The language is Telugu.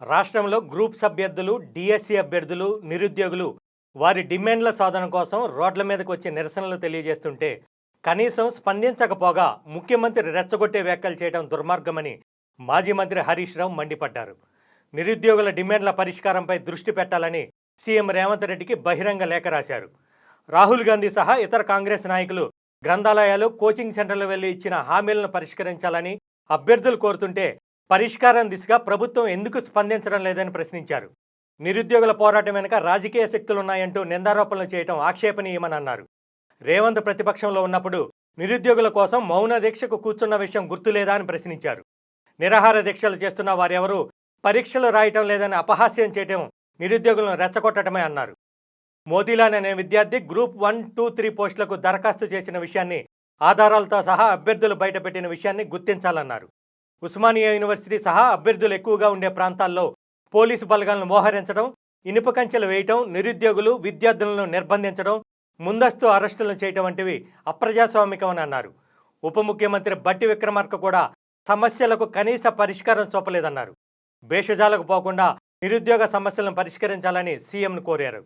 రాష్ట్రంలో గ్రూప్స్ అభ్యర్థులు డిఎస్సి అభ్యర్థులు నిరుద్యోగులు వారి డిమాండ్ల సాధన కోసం రోడ్ల మీదకు వచ్చే నిరసనలు తెలియజేస్తుంటే కనీసం స్పందించకపోగా ముఖ్యమంత్రి రెచ్చగొట్టే వ్యాఖ్యలు చేయడం దుర్మార్గమని మాజీ మంత్రి హరీష్ రావు మండిపడ్డారు. నిరుద్యోగుల డిమాండ్ల పరిష్కారంపై దృష్టి పెట్టాలని సీఎం రేవంత్ రెడ్డికి బహిరంగ లేఖ రాశారు. రాహుల్ గాంధీ సహా ఇతర కాంగ్రెస్ నాయకులు గ్రంథాలయాలు కోచింగ్ సెంటర్లు వెళ్ళి ఇచ్చిన హామీలను పరిష్కరించాలని అభ్యర్థులు కోరుతుంటే పరిష్కారం దిశగా ప్రభుత్వం ఎందుకు స్పందించడం లేదని ప్రశ్నించారు. నిరుద్యోగుల పోరాటం వెనుక రాజకీయ శక్తులున్నాయంటూ నిందారోపణలు చేయడం ఆక్షేపణీయమని అన్నారు రేవంత్ ప్రతిపక్షంలో ఉన్నప్పుడు నిరుద్యోగుల కోసం మౌన దీక్షకు కూర్చున్న విషయం గుర్తులేదా అని ప్రశ్నించారు. నిరాహార దీక్షలు చేస్తున్న వారెవరూ పరీక్షలు రాయటం లేదని అపహాస్యం చేయటం నిరుద్యోగులను రెచ్చగొట్టడమే అన్నారు. మోతీలాల్ అనే విద్యార్థి గ్రూప్ వన్ టూ త్రీ పోస్టులకు దరఖాస్తు చేసిన విషయాన్ని ఆధారాలతో సహా అభ్యర్థులు బయటపెట్టిన విషయాన్ని గుర్తించాలన్నారు. ఉస్మానియా యూనివర్సిటీ సహా అభ్యర్థులు ఎక్కువగా ఉండే ప్రాంతాల్లో పోలీసు బలగాలను మోహరించడం ఇనుప కంచెలు వేయటం నిరుద్యోగులు విద్యార్థులను నిర్బంధించడం ముందస్తు అరెస్టులను చేయటం వంటివి అప్రజాస్వామికమని అన్నారు. ఉప ముఖ్యమంత్రి బట్టి విక్రమార్క కూడా సమస్యలకు కనీస పరిష్కారం చూపలేదన్నారు. భేషజాలకు పోకుండా నిరుద్యోగ సమస్యలను పరిష్కరించాలని సీఎంను కోరారు.